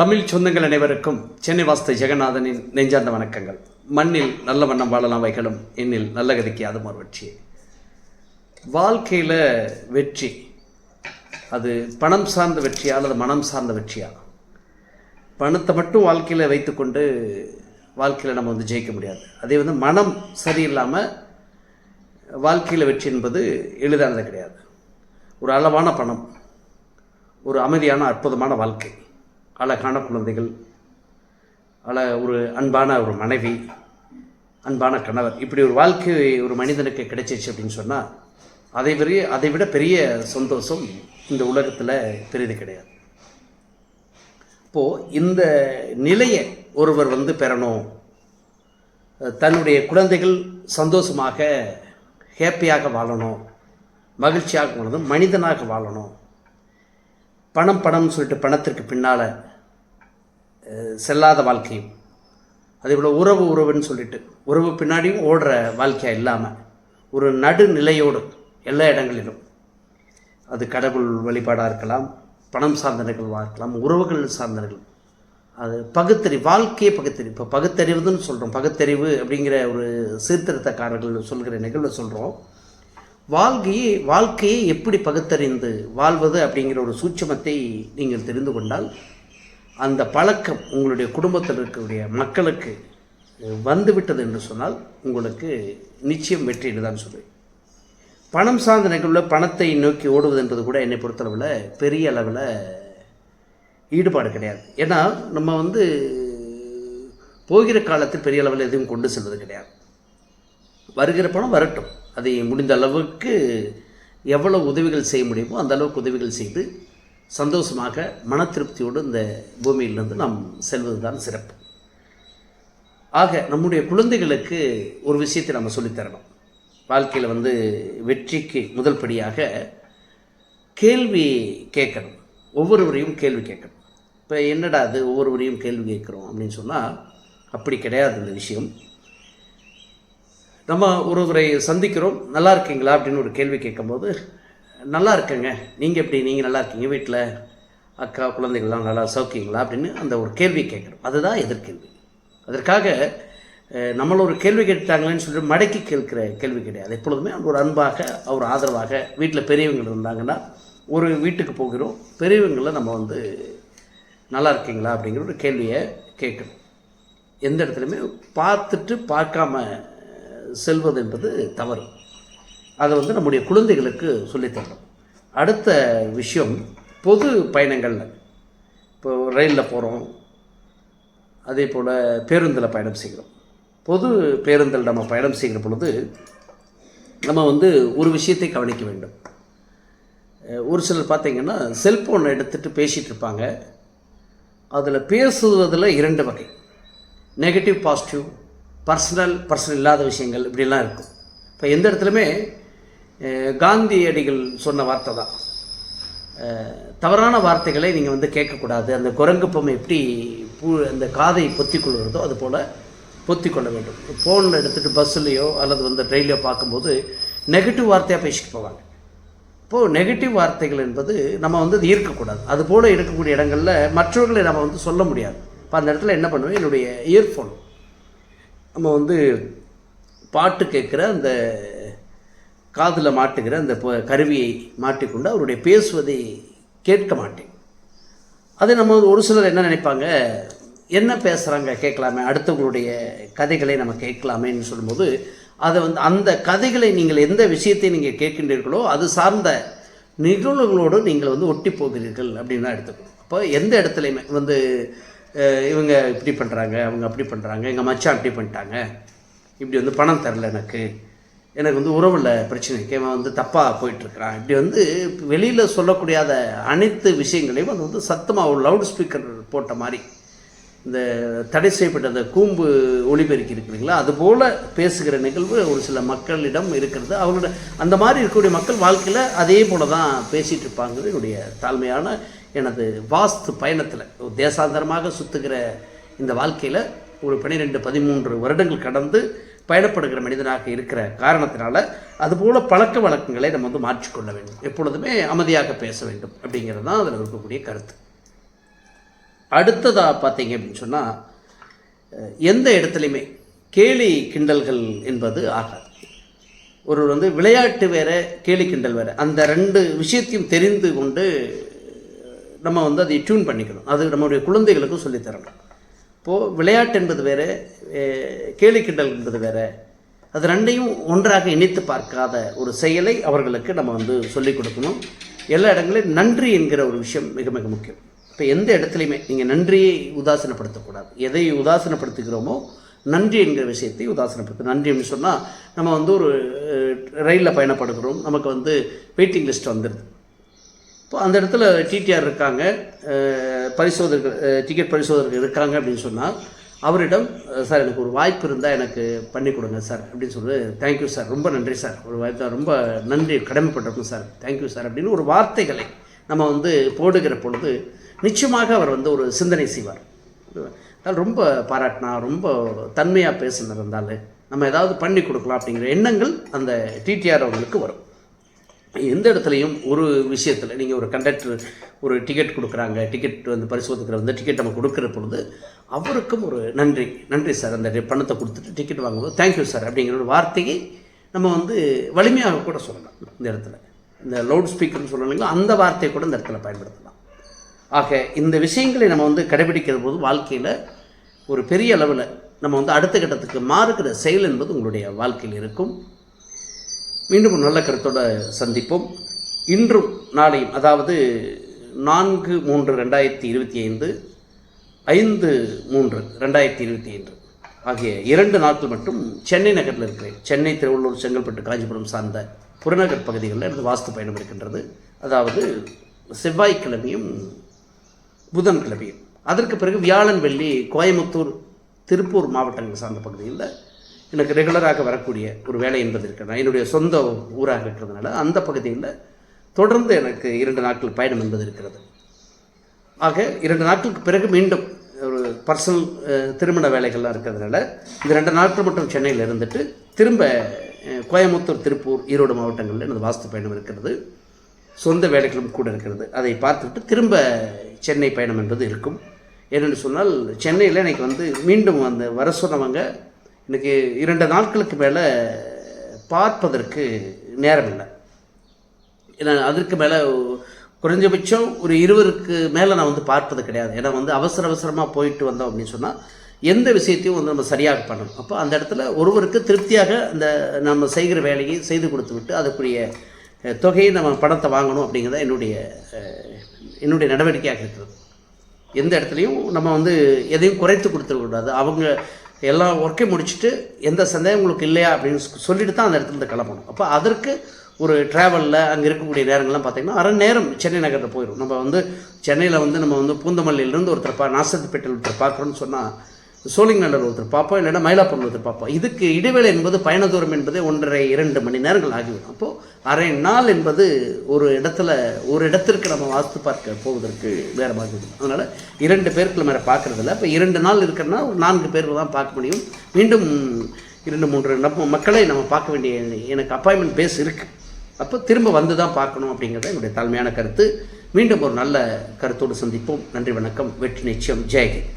தமிழ் சொந்தங்கள் அனைவருக்கும் சென்னை வாஸ்து ஜெகநாதனின் நெஞ்சார்ந்த வணக்கங்கள். மண்ணில் நல்ல வண்ணம் வாழலாம் வைகளும் எண்ணில் நல்ல கதிக்கு அது ஒரு வெற்றி. வாழ்க்கையில் வெற்றி அது பணம் சார்ந்த வெற்றியா அல்லது மனம் சார்ந்த வெற்றியா? பணத்தை மட்டும் வாழ்க்கையில் வைத்துக்கொண்டு வாழ்க்கையில் நம்ம வந்து ஜெயிக்க முடியாது. அதே வந்து மனம் சரியில்லாமல் வாழ்க்கையில் வெற்றி என்பது எளிதானது கிடையாது. ஒரு அளவான பணம் ஒரு அமைதியான அற்புதமான வாழ்க்கை. அழகான குழந்தைகள் அழ ஒரு அன்பான ஒரு மனைவி அன்பான கணவர். இப்படி ஒரு வாழ்க்கை ஒரு மனிதனுக்கு கிடைச்சிச்சு அப்படின்னு சொன்னால் அதை பெரிய அதை விட பெரிய சந்தோஷம் இந்த உலகத்தில் பெரிது கிடையாது. இப்போது இந்த நிலையை ஒருவர் வந்து பெறணும். தன்னுடைய குழந்தைகள் சந்தோஷமாக ஹேப்பியாக வாழணும். மகிழ்ச்சியாக வாழணும். மனிதனாக வாழணும். பணம் பணம்னு சொல்லிட்டு பணத்திற்கு பின்னால் செல்லாத வாழ்க்கையும் அதே போல் உறவு உறவுன்னு சொல்லிட்டு உறவு பின்னாடியும் ஓடுற வாழ்க்கையாக இல்லாமல் ஒரு நடுநிலையோடு எல்லா இடங்களிலும் அது கடவுள் வழிபாடாக இருக்கலாம் பணம் சார்ந்த நிகழ்வாக இருக்கலாம் உறவுகள் சார்ந்த நிகழ்வு அது பகுத்தறிவு வாழ்க்கையே பகுத்தறிவு இப்போ பகுத்தறிவுன்னு சொல்கிறோம் பகுத்தறிவு அப்படிங்கிற ஒரு சீர்திருத்தக்காரர்கள் சொல்கிற நிகழ்வை சொல்கிறோம் வாழ்க்கையை வாழ்க்கையை எப்படி பகுத்தறிந்து வாழ்வது அப்படிங்கிற ஒரு சூட்சமத்தை நீங்கள் தெரிந்து கொண்டால் அந்த பழக்கம் உங்களுடைய குடும்பத்தில் இருக்கக்கூடிய மக்களுக்கு வந்துவிட்டது என்று சொன்னால் உங்களுக்கு நிச்சயம் வெற்றின்னு தான் சொல்லுவேன் பணம் சார்ந்த நிகழ்வில் பணத்தை நோக்கி ஓடுவது என்பது கூட என்னை பொறுத்தளவில் பெரிய அளவில் ஈடுபாடு கிடையாது. ஏன்னா நம்ம வந்து போகிற காலத்தில் பெரிய அளவில் எதுவும் கொண்டு செல்வது கிடையாது. வருகிற பணம் வரட்டும். அதை முடிந்த அளவுக்கு எவ்வளோ உதவிகள் செய்ய முடியுமோ அந்த அளவுக்கு உதவிகள் செய்து சந்தோஷமாக மன திருப்தியோடு இந்த பூமியிலிருந்து நாம் செல்வது தான் சிறப்பு. ஆக நம்முடைய குழந்தைகளுக்கு ஒரு விஷயத்தை நம்ம சொல்லித்தரணும். வாழ்க்கையில் வந்து வெற்றிக்கு முதல் படியாக கேள்வி கேட்கணும். ஒவ்வொருவரையும் கேள்வி கேட்கணும். இப்போ என்னடா அது? ஒவ்வொருவரையும் கேள்வி கேட்குறோம் அப்படின்னு சொன்னால் அப்படி கிடையாது இந்த விஷயம். நம்ம ஒருவரை சந்திக்கிறோம் நல்லா இருக்கீங்களா? அப்படின்னு ஒரு கேள்வி கேட்கும்போது நல்லா இருக்கேங்க நீங்கள் எப்படி? நீங்கள் நல்லா இருக்கீங்க வீட்டில் அக்கா குழந்தைகள்லாம் நல்லா சௌக்கியங்களா அப்படின்னு அந்த ஒரு கேள்வி கேட்குறோம். அதுதான் எதிர்கேள்வி. அதற்காக அஹ், நம்மள ஒரு கேள்வி கேட்டாங்களேன்னு சொல்லிட்டு மடக்கி கேட்கிற கேள்வி கிடையாது. எப்பொழுதுமே ஒரு அன்பாக ஒரு ஆதரவாக வீட்டில் பெரியவங்க இருந்தாங்கன்னா ஒரு வீட்டுக்கு போகிறோம். பெரியவங்களை நம்ம வந்து நல்லா இருக்கீங்களா அப்படிங்கிற ஒரு கேள்வியை கேட்கணும் எந்த இடத்துலையுமே பார்த்துட்டு பார்க்காம செல்வது என்பது தவறு. அதை வந்து நம்முடைய குழந்தைகளுக்கு சொல்லித்தரணும். அடுத்த விஷயம் பொது பயணங்களில் இப்போ ரயிலில் போகிறோம் அதே போல் பேருந்தில் பயணம் செய்கிறோம். பொது பேருந்தில் நம்ம பயணம் செய்கிற பொழுது நம்ம வந்து ஒரு விஷயத்தை கவனிக்க வேண்டும். ஒரு சிலர் பார்த்தீங்கன்னா செல்ஃபோன் எடுத்துகிட்டு பேசிகிட்டு இருப்பாங்க. அதில் பேசுவதில் இரண்டு வகை. நெகட்டிவ் பாசிட்டிவ் பர்சனல் பர்சனல் இல்லாத விஷயங்கள் இப்படிலாம் இருக்கும். இப்போ எந்த இடத்துலையுமே காந்தியடிகள் சொன்ன வார்த்தை தான். தவறான வார்த்தைகளை நீங்கள் வந்து கேட்கக்கூடாது. அந்த குரங்கு பொம்மை எப்படி பூ அந்த காதை பொத்தி கொள்கிறதோ அது போல் பொத்தி கொள்ள வேண்டும். ஃபோனில் எடுத்துகிட்டு பஸ்ஸுலேயோ அல்லது வந்து ட்ரெயிலையோ பார்க்கும்போது நெகட்டிவ் வார்த்தையாக பேசிட்டு போவாங்க. இப்போது நெகட்டிவ் வார்த்தைகள் என்பது நம்ம வந்து அது ஈர்க்கக்கூடாது. அது போல் இருக்கக்கூடிய இடங்களில் மற்றவர்களை நம்ம வந்து சொல்ல முடியாது. இப்போ அந்த இடத்துல என்ன பண்ணுவேன்? என்னுடைய இயர்ஃபோன் நம்ம வந்து பாட்டு கேட்குற அந்த காதில் மாட்டுகிற அந்த ப- கருவியை மாட்டிக்கொண்டு அவருடைய பேசுவதை கேட்க மாட்டேன். அது நம்ம ஒரு சிலர் என்ன நினைப்பாங்க என்ன பேசுகிறாங்க கேட்கலாமே அடுத்தவங்களுடைய கதைகளை நம்ம கேட்கலாமேன்னு சொல்லும்போது அதை வந்து அந்த கதைகளை நீங்கள் எந்த விஷயத்தை நீங்கள் கேட்கின்றீர்களோ அது சார்ந்த நிகழ்வுகளோடு நீங்கள் வந்து ஒட்டி போகிறீர்கள் அப்படின்னு தான் எடுத்துக்கணும் அப்போ எந்த இடத்துலையுமே வந்து இவங்க இப்படி பண்ணுறாங்க அவங்க அப்படி பண்ணுறாங்க எங்கள் மச்சான் அப்படி பண்ணிட்டாங்க இப்படி வந்து பணம் தரல எனக்கு எனக்கு வந்து உறவில் பிரச்சனை. இருக்கு வந்து தப்பாக போயிட்டுருக்கிறான். இப்படி வந்து வெளியில் சொல்லக்கூடியாத அனைத்து விஷயங்களையும் அது வந்து சத்தமாக ஒரு லவுட் ஸ்பீக்கர் போட்ட மாதிரி. இந்த தடை செய்யப்பட்ட அந்த கூம்பு ஒளிபெருக்கி இருக்கிறீங்களா அதுபோல் பேசுகிற நிகழ்வு ஒரு சில மக்களிடம் இருக்கிறது. அவங்களோட அந்த மாதிரி இருக்கக்கூடிய மக்கள் வாழ்க்கையில் அதே போல் தான் பேசிகிட்டு இருப்பாங்கிறது என்னுடைய தாழ்மையான எனது வாஸ்து பயணத்தில். ஒரு தேசாந்தரமாக சுற்றுகிற இந்த வாழ்க்கையில் ஒரு பன்னிரெண்டு பதிமூன்று வருடங்கள் கடந்து பயணப்படுகிற மனிதனாக இருக்கிற காரணத்தினால அதுபோல் பழக்க வழக்கங்களை நம்ம வந்து மாற்றிக்கொள்ள வேண்டும். எப்பொழுதுமே அமைதியாக பேச வேண்டும் அப்படிங்கிறது தான் அதில் இருக்கக்கூடிய கருத்து. அடுத்ததாக பார்த்தீங்க அப்படின்னு சொன்னால் எந்த இடத்துலையுமே கேலி கிண்டல்கள் என்பது ஆகாது. ஒருவர் வந்து விளையாட்டு வேறு கேலி கிண்டல் வேறு. அந்த ரெண்டு விஷயத்தையும் தெரிந்து கொண்டு நம்ம வந்து அதை டியூன் பண்ணிக்கணும். அது நம்மளுடைய குழந்தைகளுக்கும் சொல்லித் தரணும் இப்போது விளையாட்டு என்பது வேறு கேலி கிண்டல் என்பது வேற. அது ரெண்டையும் ஒன்றாக இணைத்து பார்க்காத ஒரு செயலை அவர்களுக்கு நம்ம வந்து சொல்லிக் கொடுக்கணும். எல்லா இடங்களிலும் நன்றி என்கிற ஒரு விஷயம் மிக மிக முக்கியம். இப்போ எந்த இடத்துலையுமே நீங்கள் நன்றியை உதாசீனப்படுத்தக்கூடாது. எதை உதாசீனப்படுத்துகிறோமோ நன்றி என்கிற விஷயத்தை உதாசீனப்படுத்த. நன்றின்னு சொன்னால் நம்ம வந்து ஒரு ரயிலில் பயணப்படுகிறோம். நமக்கு வந்து வெயிட்டிங் லிஸ்ட் வந்துடுது இப்போ அந்த இடத்துல டிடிஆர் இருக்காங்க. பரிசோதகர் டிக்கெட் பரிசோதகர் இருக்காங்க அப்படின்னு சொன்னால் அவரிடம் சார் எனக்கு ஒரு வாய்ப்பு இருந்தால் எனக்கு பண்ணி கொடுங்க சார் அப்படின்னு சொல்லி தேங்க்யூ சார். ரொம்ப நன்றி சார். ஒரு வாய்ப்பு ரொம்ப நன்றி கடமைப்பட்டிருக்கும் சார். தேங்க்யூ சார் அப்படின்னு ஒரு வார்த்தைகளை நம்ம வந்து போடுகிற பொழுது நிச்சயமாக அவர் வந்து ஒரு சிந்தனை செய்வார். அதனால் ரொம்ப பாராட்டினா ரொம்ப தன்மையாக பேசுனது இருந்தாலும் நம்ம ஏதாவது பண்ணி கொடுக்கலாம் அப்படிங்கிற எண்ணங்கள் அந்த டிடிஆர் அவங்களுக்கு வரும். எந்த இடத்துலையும் ஒரு விஷயத்தில் நீங்கள் ஒரு கண்டக்டர் ஒரு டிக்கெட் கொடுக்குறாங்க டிக்கெட் வந்து பரிசோதிக்கிற வந்து டிக்கெட் நம்ம கொடுக்குற பொழுது அவருக்கும் ஒரு நன்றி நன்றி சார் அந்த பணத்தை கொடுத்துட்டு டிக்கெட் வாங்கும்போது தேங்க்யூ சார் அப்படிங்கிற ஒரு வார்த்தையை நம்ம வந்து வலிமையாக கூட சொல்லலாம் இந்த இடத்துல. இந்த லவுட் ஸ்பீக்கர்னு சொல்லலைங்களோ அந்த வார்த்தையை கூட இந்த இடத்துல பயன்படுத்தலாம். ஆக இந்த விஷயங்களை நம்ம வந்து கடைபிடிக்கிற போது வாழ்க்கையில் ஒரு பெரிய அளவில் நம்ம வந்து அடுத்த கட்டத்துக்கு மாறுகிற செயல் என்பது உங்களுடைய வாழ்க்கையில் இருக்கும். மீண்டும் ஒரு நல்ல கருத்தோட சந்திப்போம். இன்றும் நாளையும் அதாவது நான்கு மூன்று ரெண்டாயிரத்தி இருபத்தி ஐந்து ஐந்து மூன்று ரெண்டாயிரத்தி இருபத்தி ஐந்து ஆகிய இரண்டு நாட்கள் மட்டும் சென்னை நகரில் இருக்கிறேன். சென்னை திருவள்ளூர் செங்கல்பட்டு காஞ்சிபுரம் சார்ந்த புறநகர் பகுதிகளில் எனது வாஸ்து பயணம் இருக்கின்றது. அதாவது செவ்வாய்க்கிழமையும் புதன்கிழமையும். அதற்கு பிறகு வியாழன் வெள்ளி கோயம்புத்தூர் திருப்பூர் மாவட்டங்கள் சார்ந்த பகுதியில் எனக்கு ரெகுலராக வரக்கூடிய ஒரு வேலை என்பது இருக்கிறது என்னுடைய சொந்த ஊராக இருக்கிறதுனால அந்த பகுதியில் தொடர்ந்து எனக்கு இரண்டு நாட்கள் பயணம் என்பது இருக்கிறது. ஆக இரண்டு நாட்களுக்கு பிறகு மீண்டும் ஒரு பர்சனல் திருமண வேலைகள்லாம் இருக்கிறதுனால இந்த ரெண்டு நாட்கள் மட்டும் சென்னையில் இருந்துட்டு திரும்ப கோயம்புத்தூர் திருப்பூர் ஈரோடு மாவட்டங்களில் எனது வாஸ்து பயணம் இருக்கிறது. சொந்த வேலைகளும் கூட இருக்கிறது. அதை பார்த்துட்டு திரும்ப சென்னை பயணம் என்பது இருக்கும். ஏனென்று சொன்னால் சென்னையில் எனக்கு வந்து மீண்டும் அந்த வர சொன்னவங்க எனக்கு இரண்டு நாட்களுக்கு மேலே பார்ப்பதற்கு நேரம் இல்லை ஏன்னா அதற்கு மேலே குறைஞ்சபட்சம் ஒரு இருவருக்கு மேலே நான் வந்து பார்ப்பது கிடையாது. ஏன்னா வந்து அவசர அவசரமாக போயிட்டு வந்தோம் அப்படின்னு சொன்னால் எந்த விஷயத்தையும் வந்து நம்ம சரியாக பண்ணணும். அப்போ அந்த இடத்துல ஒருவருக்கு திருப்தியாக அந்த நம்ம செய்கிற வேலையை செய்து கொடுத்து விட்டு அதுக்குரிய தொகையை நம்ம பணத்தை வாங்கணும் அப்படிங்கிறத என்னுடைய என்னுடைய நடவடிக்கையாக இருக்கிறது. எந்த இடத்துலையும் நம்ம வந்து எதையும் குறைத்து கொடுத்துடக்கூடாது. அவங்க எல்லா ஒர்க்கையும் முடிச்சுட்டு எந்த சந்தேகம் உங்களுக்கு இல்லையா அப்படின்னு சொல்லிட்டு தான் அந்த இடத்துலருந்து கிளம்பணும். அப்போ அதற்கு ஒரு ட்ராவலில் அங்கே இருக்கக்கூடிய நேரங்கள்லாம் பார்த்தீங்கன்னா அரை நேரம் சென்னை நகரில் போயிடும் நம்ம வந்து சென்னையில் வந்து நம்ம வந்து பூந்தமல்லியிலேருந்து ஒருத்தர் பா நாசத்துப்பேட்டையில் ஒருத்தர் பார்க்குறோன்னு சொன்னால் சோழிங்கநல்லூர் ஒருத்தர் பார்ப்போம் இல்லைன்னா மயிலாப்பூர் ஒருத்தர் பார்ப்போம். இதுக்கு இடைவேளை என்பது பயண தூரம் என்பது ஒன்றரை இரண்டு மணி நேரங்கள் ஆகிவிடும். அப்போது அரை நாள் என்பது ஒரு இடத்துல ஒரு இடத்திற்கு நம்ம வாஸ்து பார்க்க போவதற்கு நேரமாகிவிடும் அதனால் இரண்டு பேருக்கு மேலே பார்க்குறதில்ல. இப்போ இரண்டு நாள் இருக்கிறனா ஒரு நான்கு பேருக்கு தான் பார்க்க முடியும். மீண்டும் இரண்டு மூன்று நம்ம மக்களை நம்ம பார்க்க வேண்டிய எனக்கு அப்பாயின்மெண்ட் பேஸ் இருக்குது அப்போ திரும்ப வந்து தான் பார்க்கணும் அப்படிங்கிறது என்னுடைய தாழ்மையான கருத்து. மீண்டும் ஒரு நல்ல கருத்தோடு சந்திப்போம். நன்றி வணக்கம். வெற்றி நிச்சயம். ஜெயகித்